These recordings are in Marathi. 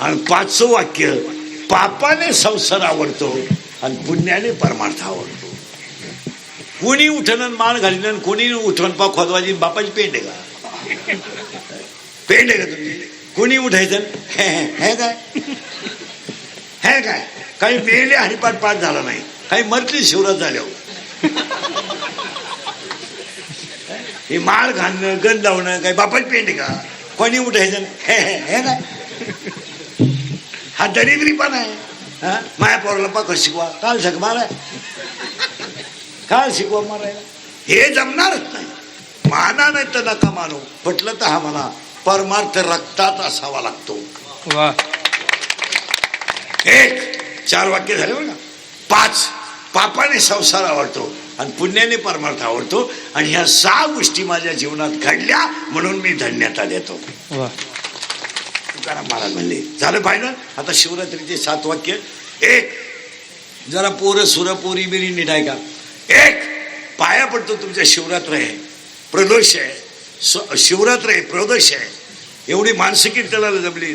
आणि पाचवं वाक्य पापाने संसार आवडतो आणि पुण्याने परमार्थ आवडतो. कोणी उठण मान घालीन आणि कोणी उठण पा खोदवाजी बापाची पेंड आहे का? पेंड आहे का तुम्ही कोणी उठायचं? हे काय? हे काय? काही मेले हरिपाठ पाठ झाला नाही. काही मरली शिवरात झाल्यावर. हे माळ घालणं गण लावणं काही बापाची पेंड आहे का? कोणी उठायचं? हे हे काय? हा दरिद्री पण आहे. हा? माया पोराला पा कसं शिकवा. काल शक माराय. काल शिकवा मारायला. हे जमणारच नाही. माना नाही तर नका मानू. पटलं तर हा म्हणा परमार्थ रक्तात असावा लागतो. वा. एक चार वाक्य झाले बघा. पाच पापाने संसार आवडतो आणि पुण्याने परमार्थ आवडतो आणि ह्या सहा गोष्टी माझ्या जीवनात घडल्या म्हणून मी धन्यता देतो. तुकाराम महाराज म्हणले. झालं पाहिलं आता शिवरात्रीचे सात वाक्य. एक. जरा पोरं सुर पोरी बिरी निढाय का? एक. पाया पडतो तुमच्या शिवरात्र. आहे प्रदोष आहे. शिवरात्र आहे प्रदोष आहे. एवढी माणसं कीर्तनाला जमली.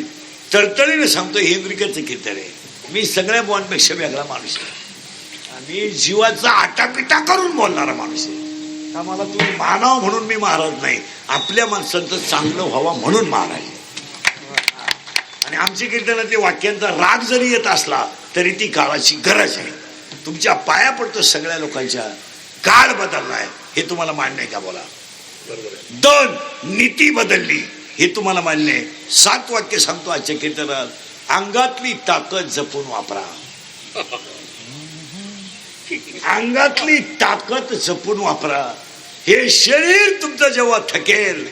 तळतळीने सांगतो हे इंद्रिकाचं कीर्तन आहे. मी सगळ्या बुवांपेक्षा वेगळा माणूस आहे. मी जीवाचा आटापिटा करून बोलणारा माणूस आहे. का मला तुम्ही मानाव म्हणून मी महाराज नाही. आपल्या माणसांचं चांगलं व्हावं म्हणून महाराज आणि आमची कीर्तनातल्या वाक्यांचा राग जरी येत असला तरी ती काळाची गरज आहे. तुमच्या पाया पडतो सगळ्या लोकांच्या. काळ बदललाय हे तुम्हाला मान्य आहे का बोला? दोन नीती बदलली हे तुम्हाला मान्य आहे. सात वाक्य सांगतो आजच्या कीर्तनात. अंगातली ताकद जपून वापरा. अंगातली ताकद जपून वापरा. हे शरीर तुमचं जेव्हा थकेल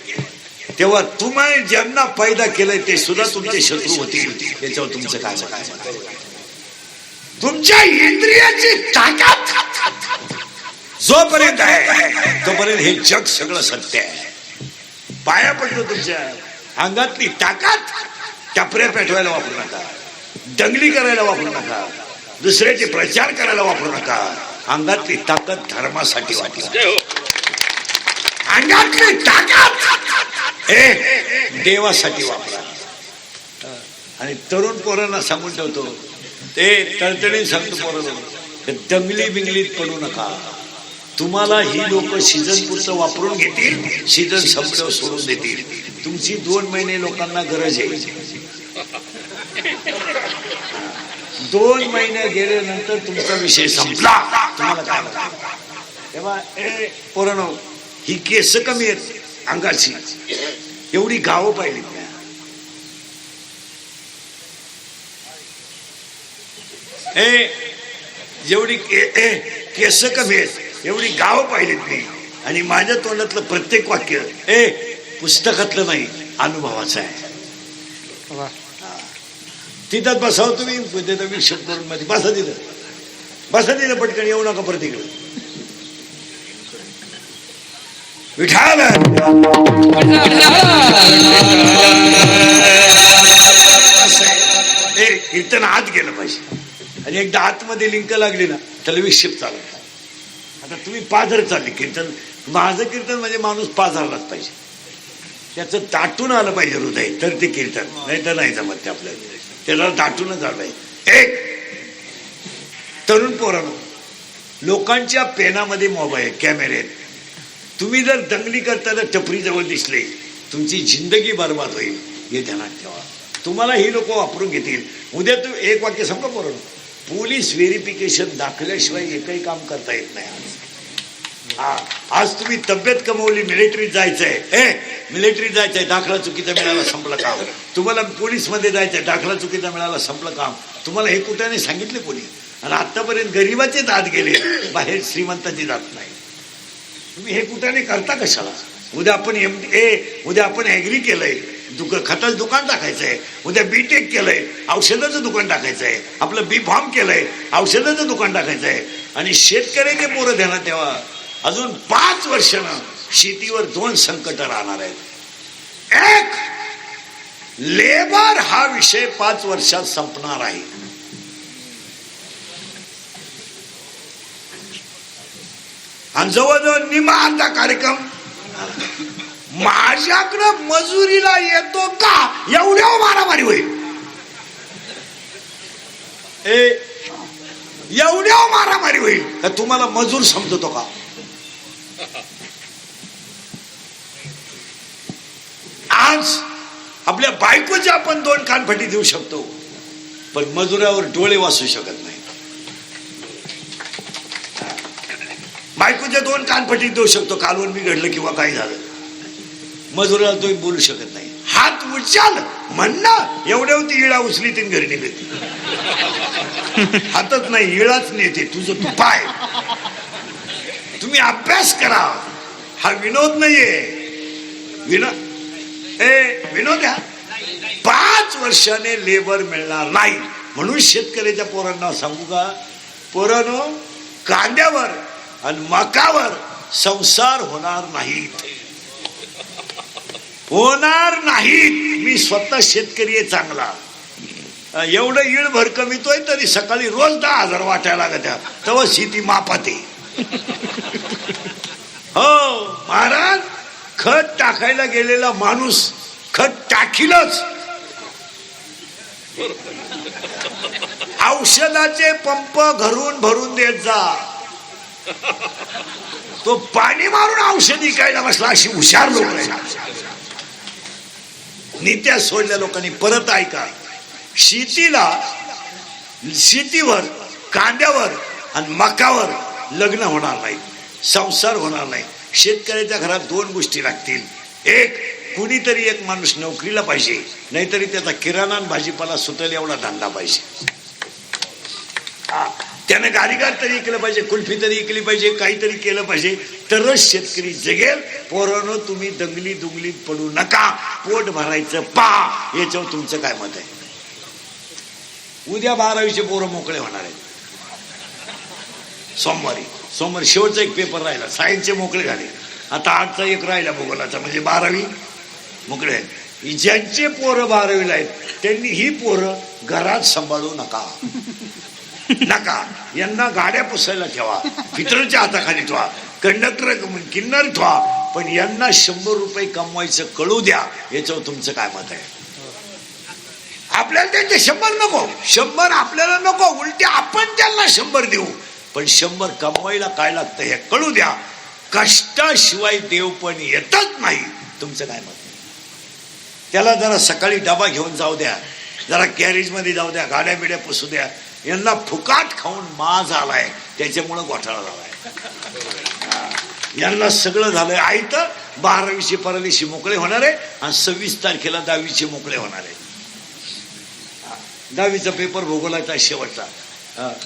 तेव्हा तुम्ही ज्यांना पैदा केलंय ते सुद्धा तुमचे शत्रू होतील. त्याच्यावर तुमचं काय म्हणायचं? तुमच्या इंद्रियाची ताकद जोपर्यंत आहे तोपर्यंत हे जग सगळं सत्य आहे. पाया पडतो तुमच्या. अंगातली ताकद टपऱ्या पेटवायला वापरू नका. दंगली करायला वापरू नका. दुसऱ्याचे प्रचार करायला वापरू नका. अंगातली ताकद धर्मासाठी वापरा अंगातली ताकद ए देवासाठी वापरा. आणि तरुण पोरांना सांगून ठेवतो ते तळतळी सांगतो पोरांना दंगली बिंगलीत पडू नका. तुम्हाला ही लोक सीझन पुरतं वापरून घेतील सीझन संपल्यावर सोडून देतील. तुमची दोन महिने लोकांना गरज आहे. दोन महिने गेल्यानंतर तुमचा विषय संपला. तुम्हाला काय तेव्हा ए पोरांनो ही केस कमी आहेत. अंगाची. एवढी गावं पाहिलीत ना ए जेवढी के- ए, केस कमी आहेत एवढी गावं पाहिलीत मी. आणि माझ्या तोंडातलं प्रत्येक वाक्य ए पुस्तकातलं नाही अनुभवाचं आहे. तिथं बसाव तुम्ही करून मध्ये बसा तिथं. बसा तिथं पटकन येऊ नका परत इकडे. विठाल हे कीर्तन आत गेलं पाहिजे. आणि एकदा आतमध्ये लिंक लागली ना त्याला विक्षेप चालत आता तुम्ही पाझर चालले कीर्तन माझं कीर्तन म्हणजे माणूस पाझरलाच पाहिजे. त्याचं दाटून आलं पाहिजे हृदय तर ते कीर्तन. नाही तर नाही जमत ते आपल्याला. त्याला दाटूनच आलं पाहिजे. एक! तरुण पोरांनो लोकांच्या पेनामध्ये मोबाईल कॅमेरे आहेत. तुम्ही जर दंगली करताना टपरी जवळ दिसले तुमची जिंदगी बर्बाद होईल. हे ध्यानात ठेवा. तुम्हाला ही लोक वापरून घेतील. उद्या तू एक वाक्य सांगा बरोबर पोलीस व्हेरिफिकेशन दाखल्याशिवाय एकही काम करता येत नाही. आज हा आज तुम्ही तब्येत कमवली मिलिटरीत जायचंय. हे मिलिटरीत जायचंय दाखला चुकीचा मिळाला संपलं काम. तुम्हाला पोलीसमध्ये जायचंय दाखला चुकीचा मिळाला संपलं काम. तुम्हाला हे कुठे नाही सांगितले कोणी? आणि आतापर्यंत गरीबाचे दात गेले बाहेर श्रीमंताची जात नाही. तुम्ही हे कुठे करता कशाला? उद्या आपण एम ए उद्या आपण ऍग्री केलंय. दुक खताचं दुकान टाकायचंय. उद्या बी टेक केलंय. औषधाचं दुकान टाकायचंय. आपलं बी फॉर्म केलंय. औषधाचं दुकान टाकायचंय. आणि शेतकऱ्याचे पोरं ध्यानात तेव्हा अजून पाच वर्षानं शेतीवर दोन संकट राहणार आहेत. एक लेबर हा विषय पाच वर्षात संपणार आहे. आणि जवळजवळ निमा आता कार्यक्रम. माझ्याकडं मजुरीला येतो का? एवढ्या मारामारी होईल. एवढ्या मारामारी होईल. तुम्हाला मजूर समजतो का? आज आपल्या बायकोचे आपण दोन कानफटी देऊ शकतो. पण मजुरावर डोळे वाचू शकत नाही. बायकोच्या दोन कानफटी देऊ शकतो. कालवण बिघडलं किंवा काही झालं. मजुराला तुम्ही बोलू शकत नाही. हात उचाल म्हणणं एवढ्या होती इळा उचली तीन घरी निघते. हातच नाही इळाच नेते. तुझं तू पाय. तुम्ही अभ्यास करा. हा विनोद नाहीये. विनोद ए विनोद हा पाच वर्षाने लेबर मिळणार नाही. म्हणून शेतकऱ्याच्या पोरांना सांगू का? पोरानो कांद्यावर आणि मकावर संसार होणार नाहीत. होणार नाहीत. मी स्वतः शेतकरी आहे चांगला. एवढं इळ भर कमीतोय तरी सकाळी रोज दहा हजार वाटायला लागत्या तेव्हा शेती मापाते हो महाराज खत टाकायला गेलेला माणूस खत टाकीलच. औषधाचे पंप घरून भरून देत जा. तो पाणी मारून औषधी कायला बसला अशी हुशार लोक नित्या सोडल्या लोकांनी. परत ऐका. शेतीला शेतीवर कांद्यावर आणि मकावर लग्न होणार नाही. संसार होणार नाही. शेतकऱ्याच्या घरात दोन गोष्टी लागतील. एक कुणीतरी एक माणूस नोकरीला पाहिजे. नाहीतरी त्याचा किराणा आणि भाजीपाला सुटेल एवढा धंदा पाहिजे. त्याने गाडीगार तरी केलं पाहिजे कुल्फी तरी ऐकली पाहिजे काहीतरी केलं पाहिजे. तरच शेतकरी जगेल. पोरानं तुम्ही दंगली दुंगलीत पडू नका. पोट भरायचं पा. याच्यावर तुमचं काय मत आहे? उद्या बारावीचे पोरं मोकळे होणार आहेत. सोमवारी. सोमवारी शेवटचा एक पेपर राहिला. सायन्सचे मोकळे झाले. आता आठचा एक राहिला भूगोलाचा. म्हणजे बारावी मोकळे आहेत. ज्यांचे पोरं बारावीला आहेत त्यांनी ही पोरं घरात सांभाळू नका. नका. यांना गाड्या पुसायला ठेवा. पितळच्या हाताखाली ठेवा. कंडक्टर किन्नर ठेवा. पण यांना शंभर रुपये कमवायचं कळू द्या. याच्यावर तुमचं काय मत आहे? आपल्याला त्यांचे शंभर नको. शंभर आपल्याला नको. उलटे आपण त्यांना शंभर देऊ. पण शंभर कमवायला काय लागतं हे कळू द्या. कष्टाशिवाय देव पण येतच नाही. तुमचं काय मत आहे? त्याला जरा सकाळी डबा घेऊन जाऊ द्या. जरा कॅरेजमध्ये जाऊ द्या. गाड्या बिड्या पुसू द्या. यांना फुकाट खाऊन माज आलाय. त्याच्यामुळं घोटाळा झालाय. यांना सगळं झालंय. आई तर बारावीचे परदेशी मोकळे होणार आहे आणि सव्वीस तारखेला दहावीचे मोकळे होणार आहे. दहावीचा पेपर भूगोलाचा शेवटचा.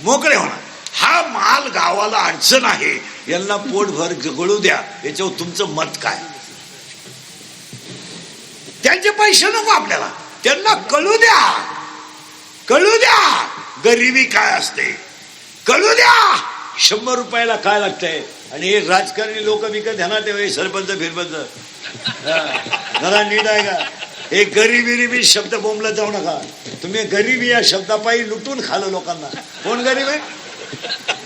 मोकळे होणार. हा माल गावाला अडचण आहे. यांना पोटभर गळू द्या. याच्यावर तुमचं मत काय? त्यांचे पैसे नको आपल्याला. त्यांना कळू द्या. कळू द्या. गरिबी काय असते? कळू द्या! शंभर रुपयाला काय लागतंय? आणि हे राजकारणी लोक विकत ध्यानात ठेवा सरपंच फिरपंच? जरा नीट आहे का? हे गरिबी रिबी शब्द बोंबला जाऊ नका. तुम्ही गरिबी या शब्दापायी लुटून खाल लोकांना. कोण गरीब आहे?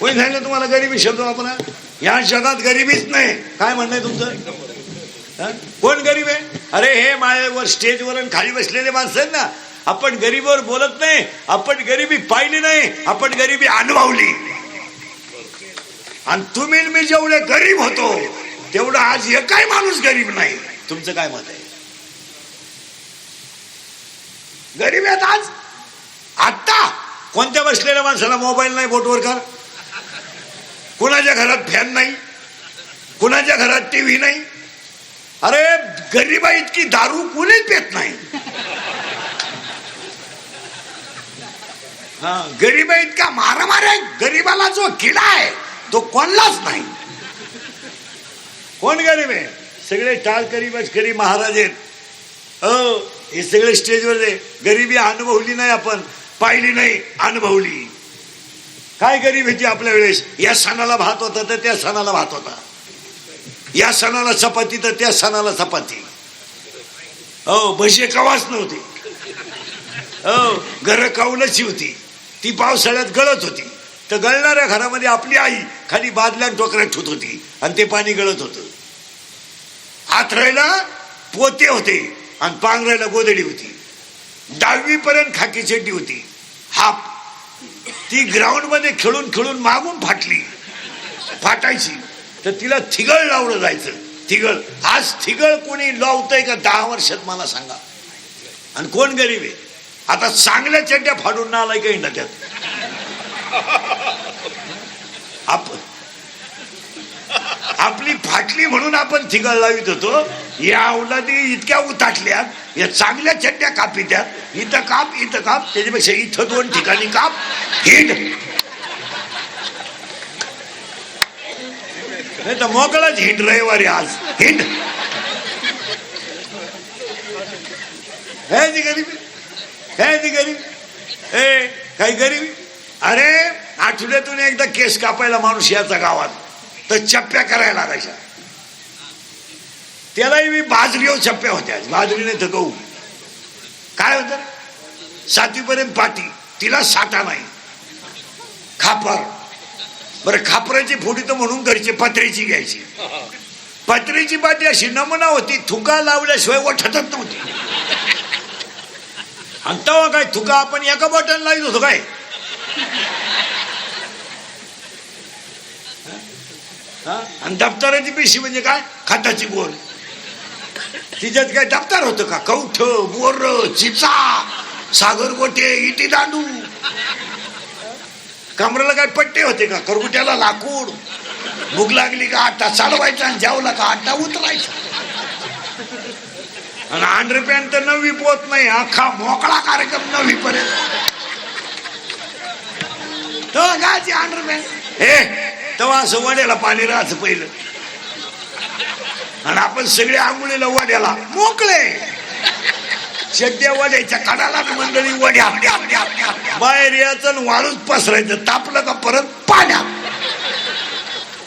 कोणी सांगितलं तुम्हाला गरिबी शब्द वापरा? या जगात गरिबीच नाही. काय म्हणणं तुमचं? कोण गरीब आहे? अरे हे माझ्यावर स्टेजवर आणि खाली बसलेले माणसं आहेत ना आपण गरीबवर बोलत नाही आपण गरिबी पाहिली नाही आपण गरिबी अनुभवली. आणि तुम्ही मी जेवढे गरीब होतो तेवढं आज एकही माणूस गरीब नाही? तुमचं काय मत आहे? गरीब आहेत आज. आता कोणत्या बसलेल्या माणसाला मोबाईल नाही बोटवर कर कुणाच्या घरात फॅन नाही? कुणाच्या घरात टीव्ही नाही? अरे गरिबा इतकी दारू कुणीच पेत नाही हा गरिबा इतका मारामार आहे. गरिबाला जो किडा आहे तो कोणलाच नाही. कोण गरीब आहे? सगळे टाळ गरीबच गरीब महाराज आहेत. हो हे सगळे स्टेजवर आहे. गरिबी अनुभवली नाही आपण. पाहिली नाही अनुभवली. काय गरीब होती आपल्या वेळेस? या सणाला भात होता तर त्या सणाला भात होता. या सणाला चपाती तर त्या सणाला चपाती. हो भजे कवाच नव्हते. हो घर काऊलची होती ती पावसाळ्यात गळत होती. तर गळणाऱ्या घरामध्ये आपली आई खाली बादल्या टोकऱ्यात ठेवत होती आणि ते पाणी गळत होतं. आथरायला पोते होते आणि पांघरायला गोदडी होती. दहावी पर्यंत खाकी चेड्डी होती. हाफ. ती ग्राउंडमध्ये खेळून खेळून मागून फाटली. फाटायची. तर तिला थिगळ लावलं जायचं. थिगळ. आज थिगळ कोणी लावतंय का दहा वर्षात मला सांगा. आणि कोण गरीब आहे? आता चांगल्या चड्ड्या फाडून ना आलाय काही ना त्यात आप आपली फाटली म्हणून आपण थिगळ लावित होतो. या औलादी इतक्या उताटल्या या चांगल्या चड्ड्या कापित्यात इथं काप इथं काप त्याच्यापेक्षा इथं दोन ठिकाणी काप हिंड. नाही तर मोकळाच हिंड रविवारी आज. हिंड. हे ती ती गरीब. ए काही गरीब? अरे आठवड्यातून एकदा केस कापायला माणूस याचा गावात. तर चप्प्या करायला लागायच्या. त्यालाही मी बाजरीवर चप्प्या होत्या. बाजरीने तर गहू काय होत? सातवीपर्यंत पाटी. तिला साठा नाही. खापर. बरं खापराची फोडी तर म्हणून घरची पत्र्याची घ्यायची. पत्र्याची पाटी अशी नमुना होती. थुका लावल्याशिवाय वठतच नव्हती. आणि तेव्हा काय थुका आपण एका बटन लावित होतो काय? हा? आणि दप्तराची पेशी म्हणजे काय? खताची बोल तिच्यात काय दप्तर होतं का? कौठ बोर चिचा सागर गोटे इटी दांडू. कमराला काय पट्टे होते का? करगुट्याला लाकूड. भूक लागली का? आटा चालवायचा आणि जेवला का? आटा उतरायचा. आणि अंडर पॅन्ट तर नवी पोत नाही अख्खा मोकळा कार्यक्रम नवी पर्यंत तेव्हा गायची अंडर पॅन्ट हे तेव्हा असं वड्याला पाणी राहायचं पहिलं. आणि आपण सगळे आंघोळीला वड्याला मोकळे. सध्या वड्याच्या कडाला मंडळी वड्या. बाहेर यायचं वाळूच पसरायचं तापलं का परत पाण्यात.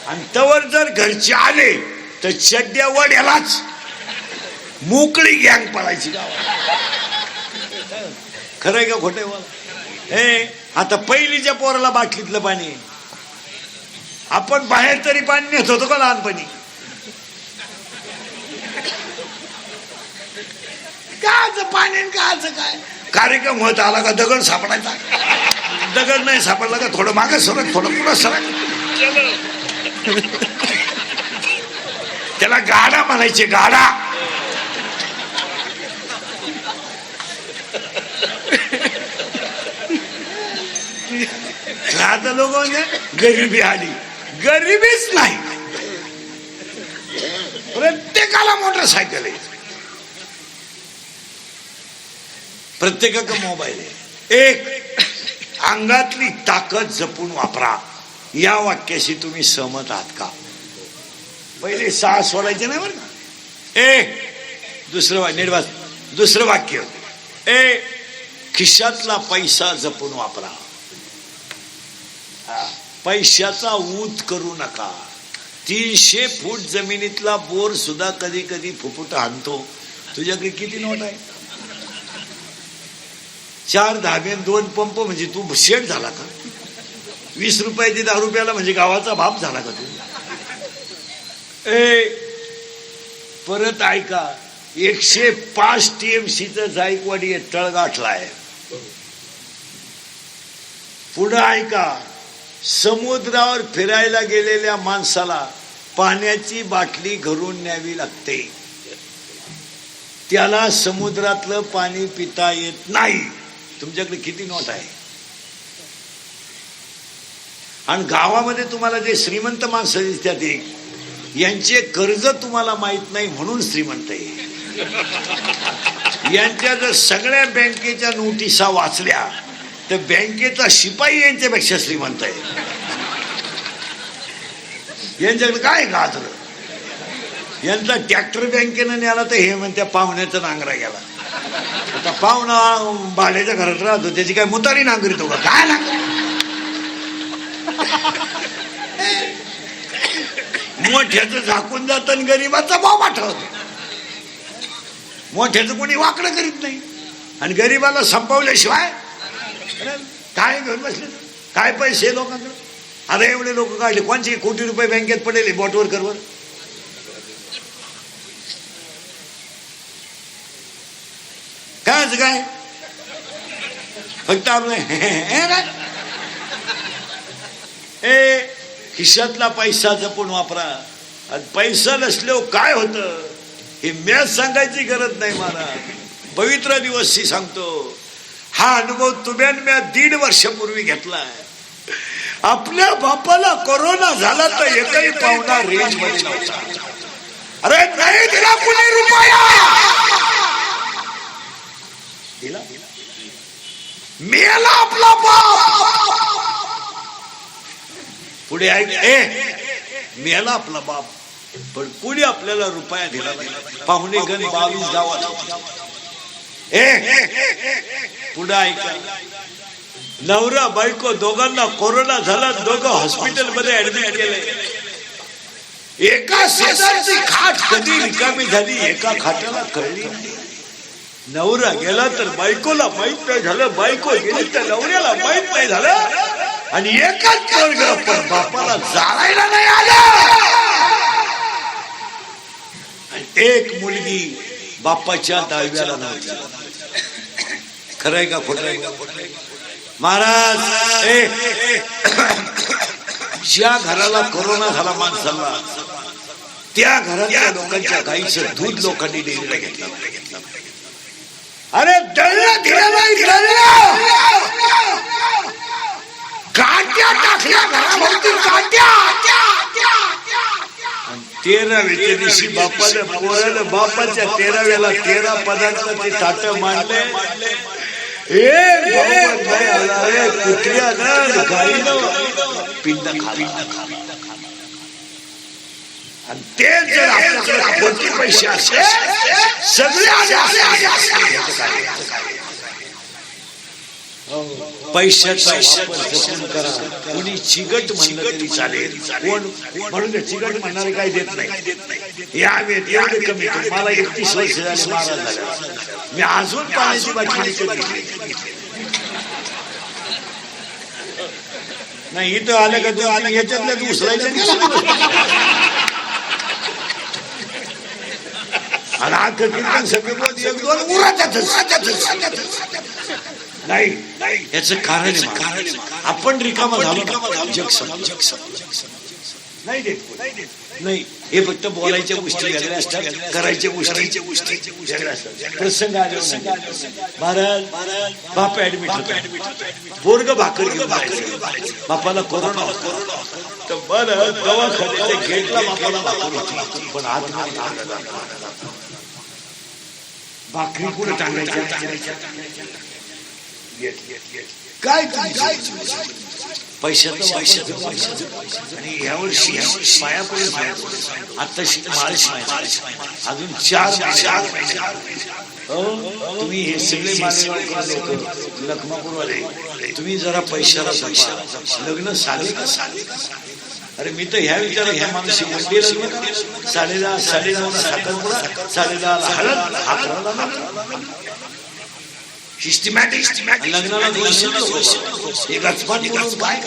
आणि तवर जर घरचे आले तर सध्या वड्यालाच मोकळी गँग पळायची गावात. खरंय का खोटं बोला? हे आता पहिलीच्या पोराला बाटलीतलं पाणी. आपण बाहेर तरी पाणी नेत होतो का लहानपणी? काच पाणी काच काय? कार्यक्रम होत आला का दगड सापडायचा? दगड नाही सापडला का थोडं मागे सरक थोडं पुढं सरक. त्याला गाडा म्हणायचे गाडा. आता लोक म्हणजे गरिबी आली. गरिबीच नाही. प्रत्येकाला मोटरसायकल आहे. प्रत्येकाचा मोबाईल आहे. एक अंगातली ताकद जपून वापरा. या वाक्याशी तुम्ही सहमत आहात का? पहिले सहा सोडायचे नाही बरं का? ए दुसरं वा- नीट दुसरं वाक्य. ए खिशातला पैसा जपून वापरा. पैशाचा ऊत करू नका. तीनशे फूट जमिनीतला बोर सुद्धा कधी कधी फुफुट आणतो तुझ्याकडे किती नोट आहे? चार धाबे दोन पंप म्हणजे तू शेट झाला का? वीस रुपयाची दहा रुपयाला म्हणजे गावाचा बाप झाला का तू? ए परत ऐका. एकशे पाच टीएमसीचं जायकवाडी तळगाठलाय पुढं ऐका. समुद्रावर फिरायला गेलेल्या माणसाला पाण्याची बाटली घरून न्यावी लागते. त्याला समुद्रातलं पाणी पिता येत नाही. तुमच्याकडे किती नोट आहे? आणि गावामध्ये तुम्हाला जे श्रीमंत माणसं दिसतात एक यांचे कर्ज तुम्हाला माहीत नाही म्हणून श्रीमंत आहे. यांच्या जर सगळ्या बँकेच्या नोटिसा वाचल्या तर बँकेचा शिपाई यांच्यापेक्षा श्रीमंत आहे. यांच्याकडे काय गाजर? यांचा ट्रॅक्टर बँकेनं नेला तर हे म्हणत्या पाहुण्याचा नांगरा गेला. आता पाहुणा भाड्याच्या घरात राहतो त्याची काय मुतारी नांगरीतो का? काय नांगरी? मोठ्याचं झाकून जात आणि गरीबाचा भाव ठेवतो मोठ्याचं कोणी वाकडं करीत नाही. आणि गरीबाला संपवल्याशिवाय काय घेऊन बसले? काय पैसे लोकांकडे? अरे एवढे लोक काढले. कोणचे? कोटी रुपये बँकेत पडेल बॉटवर करवर कायच काय फक्त आपलं हे ए खिशातला पैसा जपून वापरा. आणि पैसा नसल्यावर काय होतं? हे मॅच सांगायची गरज नाही मला पवित्र दिवस सांगतो. हा अनुभव तुम्ही मी दीड वर्षापूर्वी घेतलाय. आपल्या बापाला कोरोना झाला तर एकही पाहुणा रेंजमध्ये नव्हता. अरे नाही दिला कुणी रुपया! दिला? मेला आपला बाप! पुढे ऐक ए मेला आपला बाप. पण कुणी आपल्याला रुपया दिला पाहुणे गण बावीस गावात पुढे ऐका. नवरा बायको दोघांना कोरोना झाला दोघं हॉस्पिटलमध्ये ऍडमिट केले एका शेजारची खाट कधी रिकामी झाली एका खाटाला कळली नवरा गेला तर बायकोला माहीत नाही झालं बायको गेली तर नवऱ्याला माहीत नाही झालं. आणि एकाच पोरग पण बापाला जाळायला नाही आलं. एक मुलगी बापाच्या दहाव्याला नव्हती खरंय का खोटं? आहे का महाराज ए ज्या घराला कोरोना झाला माणसाला त्या घरातल्या लोकांच्या गाईचं दूध लोकांनी डेअरीला घेतलं. अरे दळलं टाकल्या घराभोवती काट्या तेराव्याच्या दिवशी बापाने पोराने बापाच्या तेराव्याला तेरा पदार्थ ते ताट मांडले. एक भाऊ गाईनं पिंड खाला. आणि ते जर आपल्याकडे कोणते पैसे सगळे आले पैशाचा वापर जपून करा. कोणी चिगट म्हणलं तरी चालेल. कोण म्हणून ते चिगट म्हणणारे काही देत नाही. या वेळेत एवढे कमी. मला एकतीस वर्ष झाले महाराज झाले. मी अजून पाण्याची बाटली नाही इथं आलं का तू आलं याच्यातल्या तू उचलायचं आणि आख कीर्तन सगळे एक दोन उराच्यातच. नाही नाही. याचं कारण. आपण रिकामा झालो जग. नाही देत कोणी. नाही हे फक्त बोलायच्या गोष्टी वेगळ्या असतात. करायच्या गोष्टी वेगळ्या असतात. प्रसंग आले महाराज बाप ऍडमिट पोरग भाकर. बापाला कोरोना तर बरं दवाखान्याच्या गेटला बापाला भाकर होती. पण जातं. भाकरी कुठे टाकायच्या? काय काय पैशाचं पैशाचं आणि यावर्षी पाया पडून आता मार्च महिना अजून चार चार हो, तुम्ही हे सगळे लोक लखमापूरवाले तुम्ही जरा पैशाला जपा. लग्न साधे का साधे अरे मी तर ह्या विचारात ह्या माणूस मंडी लग्न साखरपुडा. हळद अकराला लग्न. सिस्टमॅटिक लग्नाला. हे गचपाट काय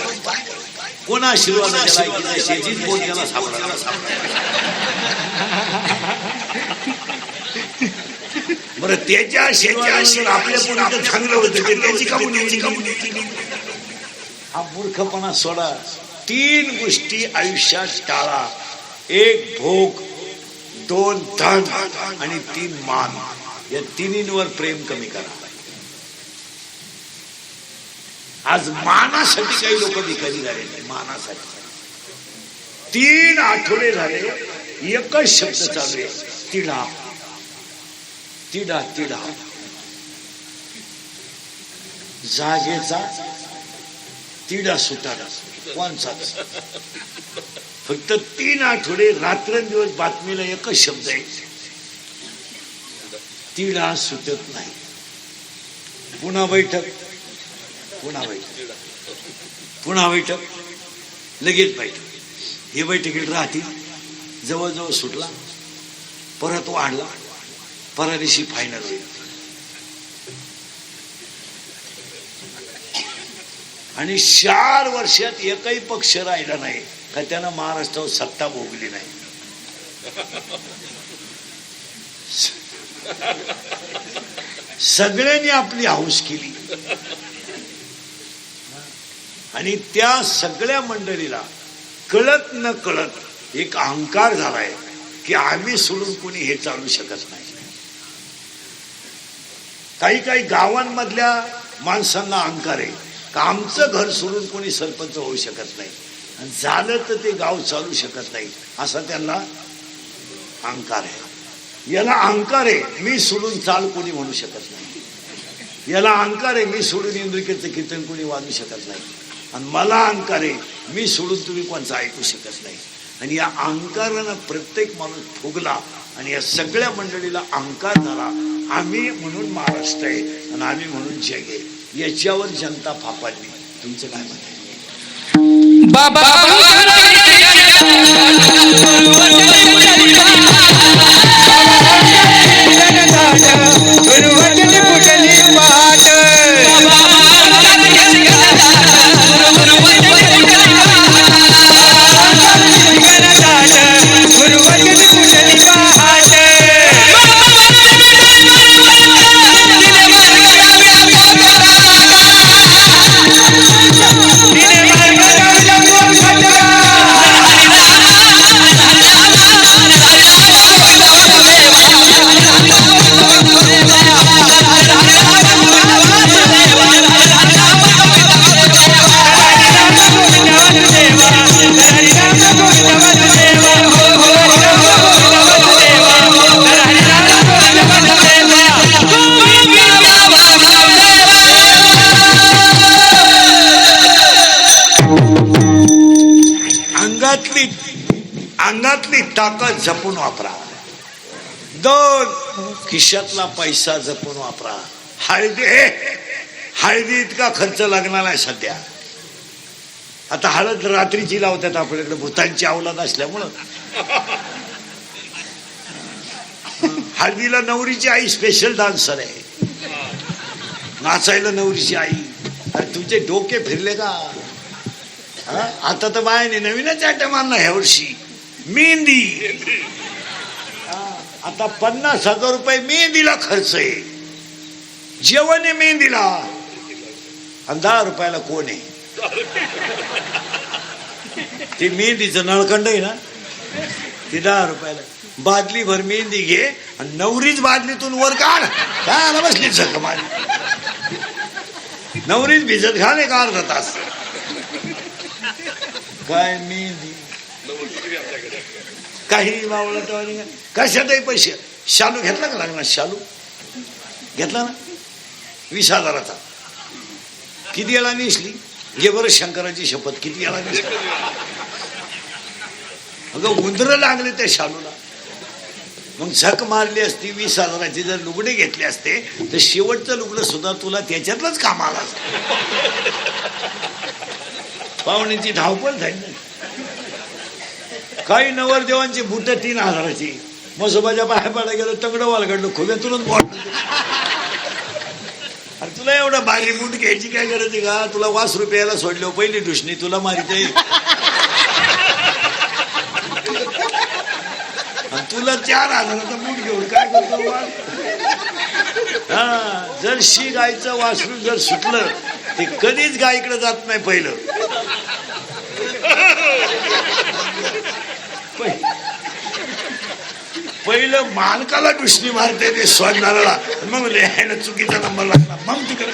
कोण आहे? शेतीच बोल त्याला सापडा बरं त्याच्या आशीर्वादानं आपल्या पुढे चांगलं होतं. ते त्याची कामून हा मूर्खपणा सोडा. तीन गोष्टी आयुष्यात टाळा. एक भोग दोन धन आणि तीन मान. या तिन्हींवर प्रेम कमी करा. आज मानासाठी काही लोक भिकारी झाले मानासाठी. तीन आठवडे झाले एकच शब्द चालू आहे तिढा. तिढा तिढा. जागेचा तिढा सुटाडा कोणचा फक्त तीन आठवडे रात्रंदिवस बातमीला एकच शब्द आहे. तिढा सुटत नाही. पुन्हा बैठक. पुन्हा बैठक. पुन्हा बैठक. लगेच बैठक. हे बैठकीत राहतील. जवळजवळ सुटला. परत वाढला. परादिशी फायनल होईल. आणि चार वर्षात एकही पक्ष राहिला नाही. का त्यानं महाराष्ट्रावर सत्ता भोगली नाही. सगळ्यांनी आपली हाऊस केली. आणि त्या सगळ्या मंडळीला कळत न कळत एक अहंकार झालाय की आम्ही सोडून कोणी हे चालू शकत नाही. काही काही गावांमधल्या माणसांना अहंकार आहे. का आमचं घर सोडून कोणी सरपंच होऊ शकत नाही? आणि झालं तर ते गाव चालू शकत नाही. असा त्यांना अहंकार आहे. याला अहंकार आहे मी सोडून चाल कोणी म्हणू शकत नाही. याला अहंकार आहे मी सोडून इंद्रिकेचं कीर्तन कोणी वाजू शकत नाही. आणि मला अहंकार आहे मी सोडून तुम्ही कोणचं ऐकू शकत नाही आणि या अहंकारानं प्रत्येक माणूस फुगला आणि या सगळ्या मंडळीला अहंकार झाला आम्ही म्हणून महाराष्ट्र आहे आणि आम्ही म्हणून जग आहे याच्यावर जनता फापाडली तुमचं काय म्हणत आहे बाबा पैसा जपून वापरा. हळदी हे हळदी इतका खर्च लागणार आहे सध्या. आता हळद रात्रीची लावतात आपल्याकडे भूतांची अवलाद असल्यामुळं. हळदीला नवरीची आई स्पेशल डान्सर आहे. नाचायला नवरीची आई. अरे तुमचे डोके फिरले का? हा? आता तर बायाने नवीनच आयटम आणला ह्या वर्षी. मेहंदी. आता पन्नास हजार रुपये मेहंदीला खर्च आहे. जेवण आहे मेहंदीला. आणि दहा रुपयाला कोण आहे? ते मेहंदीचं नळकंड आहे ना? ते दहा रुपयाला. बादली भर मेहंदी घे आणि नवरीच बादलीतून वर काढ. काय बसली झक माझी नवरीच भिजत घाल एक अर्धा तास. काय मेहंदी? काही मावळं तेव्हा कशातही पैसे. शालू घेतला का लागणार शालू? घेतला ना? वीस हजाराचा. किती वेळा नेसली घे बरं शंकराची शपथ. किती वेळा नेसली अगं उंदरं लागले त्या शालूला. मग झक मारली असती वीस हजाराची. जर लुगडे घेतले असते तर शेवटचं लुगडं सुद्धा तुला त्याच्यातलंच काम आलं असतं. पाहुण्याची धावपळ झाली. ना काही नवरदेवांची बुट तीन हजाराची. मसोबाच्या बाहेर पडा गेलं तगडं वालगडलं खोब्यातूनच बॉट. अरे तुला एवढं भारी बूट घ्यायची काय गरज आहे का? तुला वास रुपयाला सोडलो पहिली दुष्णी तुला मारिते आणि तुला चार हजाराचा बूट घेऊन काय करतो हा जर शी गायचं वासरू जर सुटलं ते कधीच गायकडे जात नाही पहिलं. पहिलं मालकाला दुष्णी मारते ते सोडणाऱ्याला मग लिहायला चुकीचा नंबर लागला. मग तिकडे